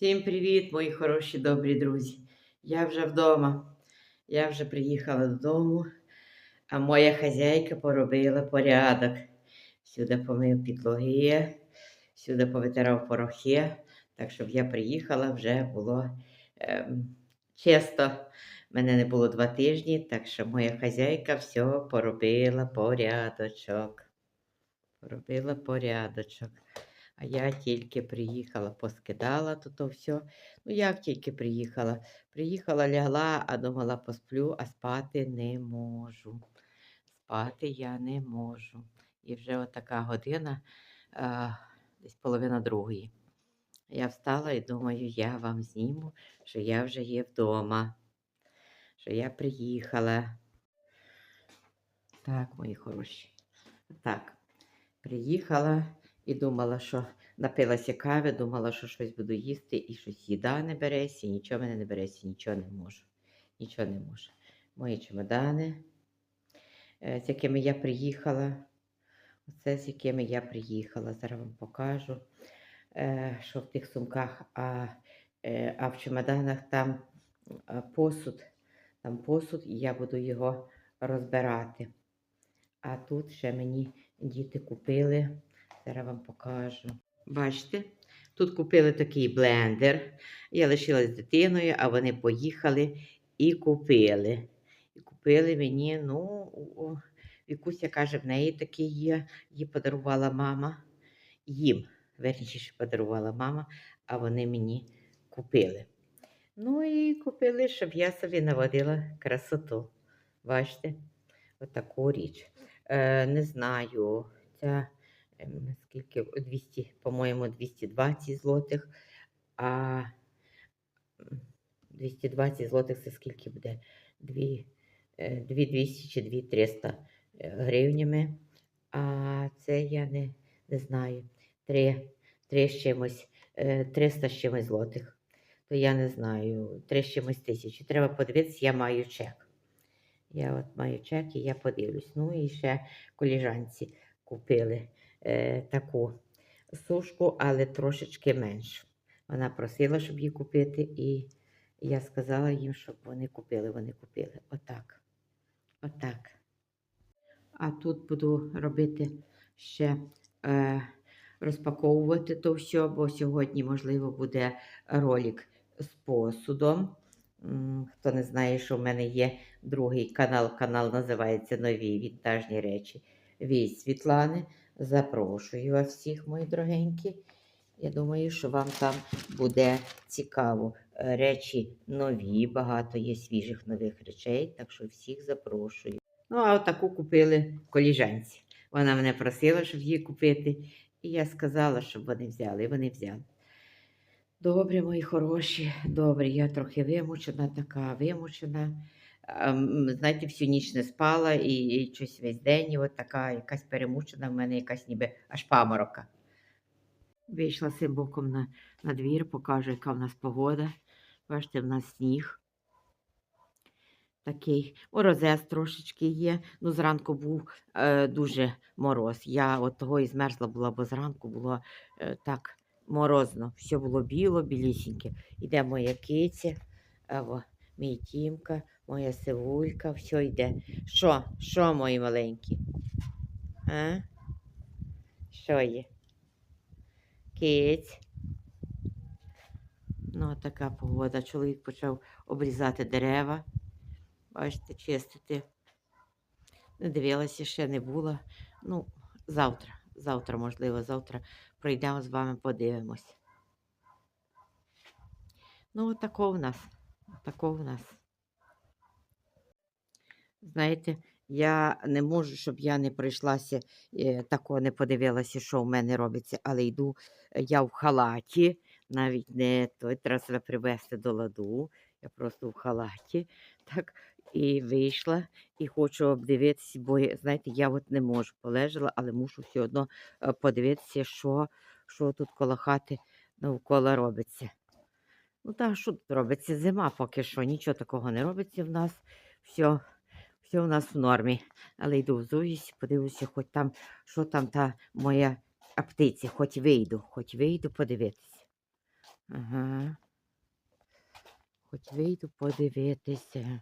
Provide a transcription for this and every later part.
Всім привіт, мої хороші добрі друзі. Я вже вдома. Я вже приїхала додому, а моя хазяйка поробила порядок. Сюди помив підлоги, сюди повитирав порохи. Так щоб я приїхала, вже було ем, чисто. Мене не було два тижні, так що моя хазяйка все поробила порядочок. Поробила порядочок. А я тільки приїхала, поскидала тут все. Ну, як тільки приїхала? Приїхала, лягла, а думала, посплю, а спати не можу. Спати я не можу. І вже отака година, а, десь половина другої. Я встала і думаю, я вам зніму, що я вже є вдома, що я приїхала. Так, мої хороші. Так, приїхала і думала, що напилася кави, думала, що щось буду їсти, і щось їда не береться, і нічого мене не береться, нічого не можу. Нічого не можу. Мої чемодани, е, з якими я приїхала. Оце з якими я приїхала. Зараз вам покажу, е, що в тих сумках, а, е, а в чемоданах там посуд. Там посуд, і я буду його розбирати. А тут ще мені діти купили. Зараз вам покажу. Бачите, тут купили такий блендер. Я лишилась з дитиною, а вони поїхали і купили. І купили мені, ну, Вікуся каже, в неї такий є, їй подарувала мама. Їм, верніше, подарувала мама, а вони мені купили. Ну і купили, щоб я собі наводила красоту. Бачите, отаку річ. Е, не знаю, ця ем, скільки 200, по-моєму, 220 злотих, а 220 злотих це скільки буде? 2, 200 чи 2300 гривнями. А це я не, не знаю. 3, 3 з чимось, е, 300 з чимось злотих. То я не знаю, 3 з чимось тисячі. Треба подивитися, я маю чек. Я от маю чек і я подивлюсь. Ну і ще коліжанці купили е, таку сушку, але трошечки меншу. Вона просила, щоб її купити, і я сказала їм, щоб вони купили. Вони купили. Отак. Отак. А тут буду робити ще е, розпаковувати то все, бо сьогодні, можливо, буде ролик з посудом. Хто не знає, що в мене є другий канал. Канал називається Нові вінтажні речі від Світлани. Запрошую вас всіх, мої дорогенькі. Я думаю, що вам там буде цікаво. Е, Речі нові, багато є свіжих нових речей, так що всіх запрошую. Ну, а отаку купили коліжанці. Вона мене просила, щоб її купити, і я сказала, щоб вони взяли, і вони взяли. Добре, мої хороші, добре, я трохи вимучена, така вимучена. Ем, Знаєте, всю ніч не спала і, і щось весь день, і от така якась перемучена, в мене якась ніби аж паморока. Вийшла цим боком на, на двір, покажу, яка в нас погода. Бачите, в нас сніг. Такий морозець трошечки є. Ну, зранку був е, дуже мороз. Я от того і змерзла була, бо зранку було е, так морозно. Все було біло, білісіньке. Іде моя киця, мій тімка, моя сивулька, все йде. Що? Що, мої маленькі? А? Що є? Киць. Ну, така погода. Чоловік почав обрізати дерева. Бачите, чистити. Не дивилася, ще не було. Ну, завтра, завтра, можливо, завтра пройдемо з вами, подивимось. Ну, отако в нас. Отако в нас. Знаєте, я не можу, щоб я не пройшлася, е, тако не подивилася, що в мене робиться, але йду е, я в халаті, навіть не той, треба себе привести до ладу. Я просто в халаті. Так, і вийшла, і хочу обдивитися, бо я- знаєте, я от не можу полежала, але мушу все одно е, подивитися, що, що тут коло хати навколо робиться. Ну так, що тут робиться? Зима поки що, нічого такого не робиться в нас. Все, все в нас в нормі. Але йду взуюсь, подивлюся, хоч там, що там та моя аптиця, хоч вийду, хоч вийду подивитися. Ага. Хоч вийду подивитися.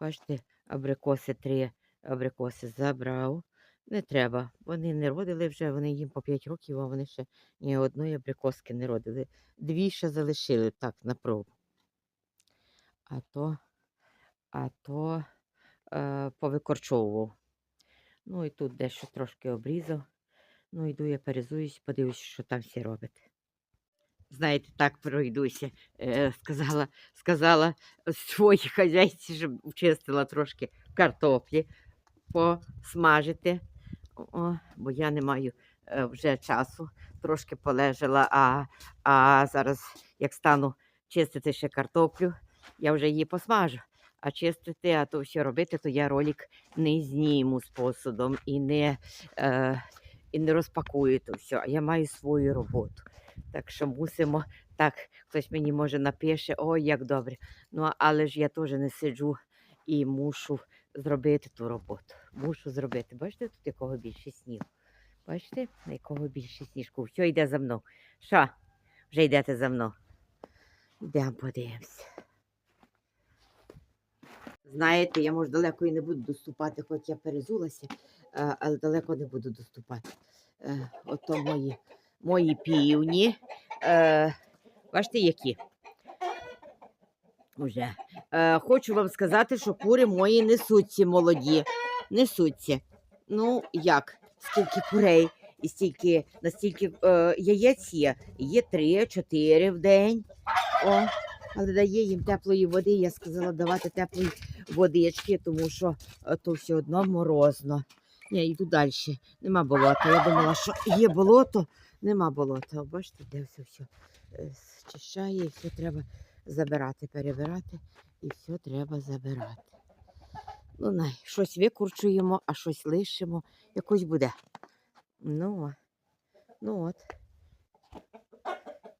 Бачите, абрикоси три абрикоси забрав. Не треба. Вони не родили вже, вони їм по 5 років, а вони ще ні одної абрикоски не родили. Дві ще залишили так на пробу. А то, а то е, повикорчовував. Ну і тут дещо трошки обрізав. Ну, йду я перезуюсь, подивлюсь, що там всі робить. Знаєте, так пройдуся. Е, сказала, сказала своїй хазяйці, щоб вчистила трошки картоплі, посмажити. О, бо я не маю е, вже часу, трошки полежала, а, а зараз, як стану чистити ще картоплю, я вже її посмажу. А чистити, а то все робити, то я ролик не зніму з посудом і не, е, і не розпакую то все. А я маю свою роботу. Так що мусимо, так, хтось мені може напише, ой, як добре. Ну, але ж я теж не сиджу і мушу зробити ту роботу. Мушу зробити. Бачите, тут якого більше снігу. Бачите, на якого більше сніжку. Все йде за мною. Що? Вже йдете за мною. Йдемо подивимося. Знаєте, я може далеко і не буду доступати, хоч я перезулася, е, але далеко не буду доступати. Е, Ото мої, мої півні. Е, Бачите, які? Уже. Хочу вам сказати, що кури мої несуться молоді. Несуться. Ну, як? Скільки курей і стільки, настільки е, яєць є. Є три-чотири в день. О, але дає їм теплої води. Я сказала давати теплої водички, тому що е, то все одно морозно. Я йду далі. Нема болота. Я думала, що є болото, нема болота. Бачите, де все все е, зчищає, і все треба забирати, перебирати, і все треба забирати. Ну, най, щось викурчуємо, а щось лишимо, якось буде. Ну, ну от.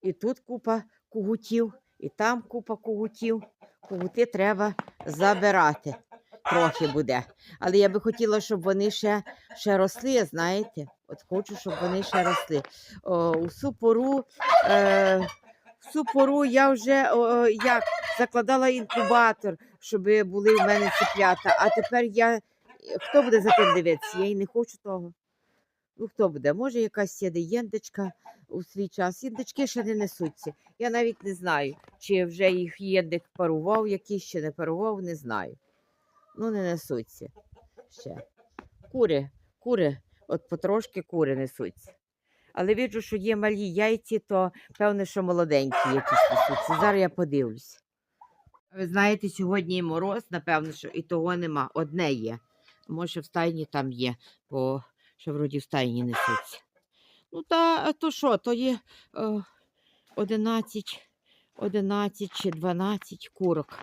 І тут купа кугутів, і там купа кугутів. Кугути треба забирати. Трохи буде. Але я би хотіла, щоб вони ще, ще росли, знаєте. От хочу, щоб вони ще росли. О, у цю пору, е, в цю пору я вже о, як закладала інкубатор, щоб були в мене цеплята. А тепер я. Хто буде за тим дивитися? Я і не хочу того. Ну, хто буде? Може, якась сіде єндечка у свій час. Єндечки ще не несуться. Я навіть не знаю, чи вже їх єндик парував, якийсь ще не парував, не знаю. Ну, не несуться ще. Кури, кури, от потрошки кури несуться. Але бачу, що є малі яйці, то певне, що молоденькі якісь несуться. Зараз я подивлюся. Ви знаєте, сьогодні мороз, напевно, що і того нема. Одне є. Може, в стайні там є, бо що вроді в стайні несуться. Ну, та то що, то є е, 11, 11 чи 12 курок.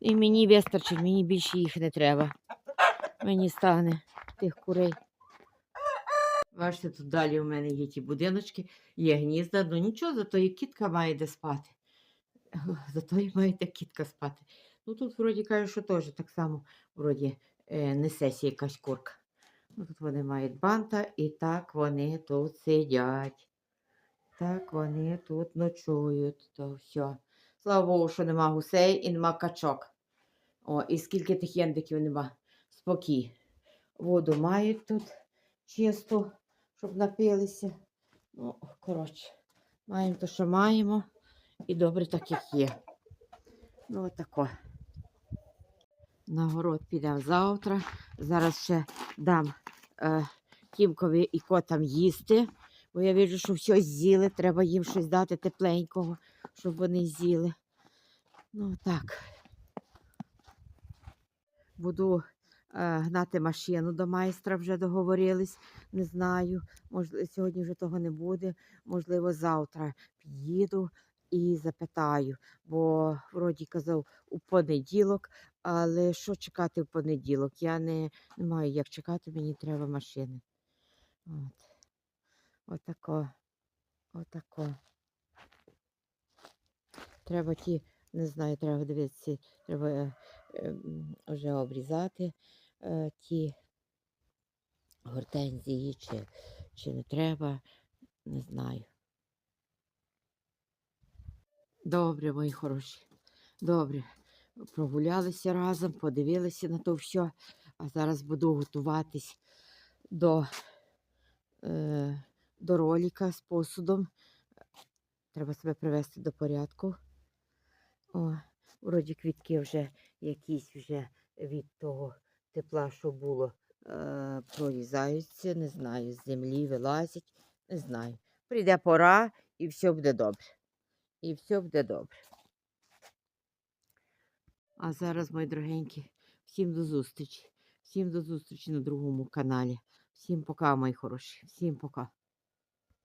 І мені вистачить, мені більше їх не треба. Мені стане тих курей. Бачите, тут далі у мене є ті будиночки, є гнізда. Ну нічого, зато і кітка має де спати. Зато і має де кітка спати. Ну тут вроді кажуть, що теж так само вроді е, несеться якась курка. Ну, тут вони мають банта, і так вони тут сидять. Так вони тут ночують. То все. Слава Богу, що нема гусей і нема качок. О, і скільки тих єндиків нема. Спокій. Воду мають тут чисту, щоб напилися. Ну, коротше, маємо те, що маємо. І добре так, як є. Ну, отако. На город підемо завтра. Зараз ще дам Тімкові і котам їсти, бо я бачу, що все з'їли. Треба їм щось дати тепленького, щоб вони з'їли. Ну так. Буду е, гнати машину до майстра, вже договорились. Не знаю. Можливо, сьогодні вже того не буде. Можливо, завтра під'їду і запитаю, бо вроді казав у понеділок, але що чекати в понеділок? Я не, не маю як чекати, мені треба машини. От. Отако. Отако. Треба ті, не знаю, треба дивитися, треба е, ем, вже обрізати е, ті гортензії, чи, чи не треба, не знаю. Добре, мої хороші. Добре. Прогулялися разом, подивилися на то все. А зараз буду готуватись до, е, до роліка з посудом. Треба себе привести до порядку. О, вроді квітки вже якісь вже від того тепла, що було, е, прорізаються, не знаю, з землі вилазять, не знаю. Прийде пора і все буде добре. І все буде добре. А зараз, мої дорогенькі, всім до зустрічі. Всім до зустрічі на другому каналі. Всім пока, мої хороші. Всім пока.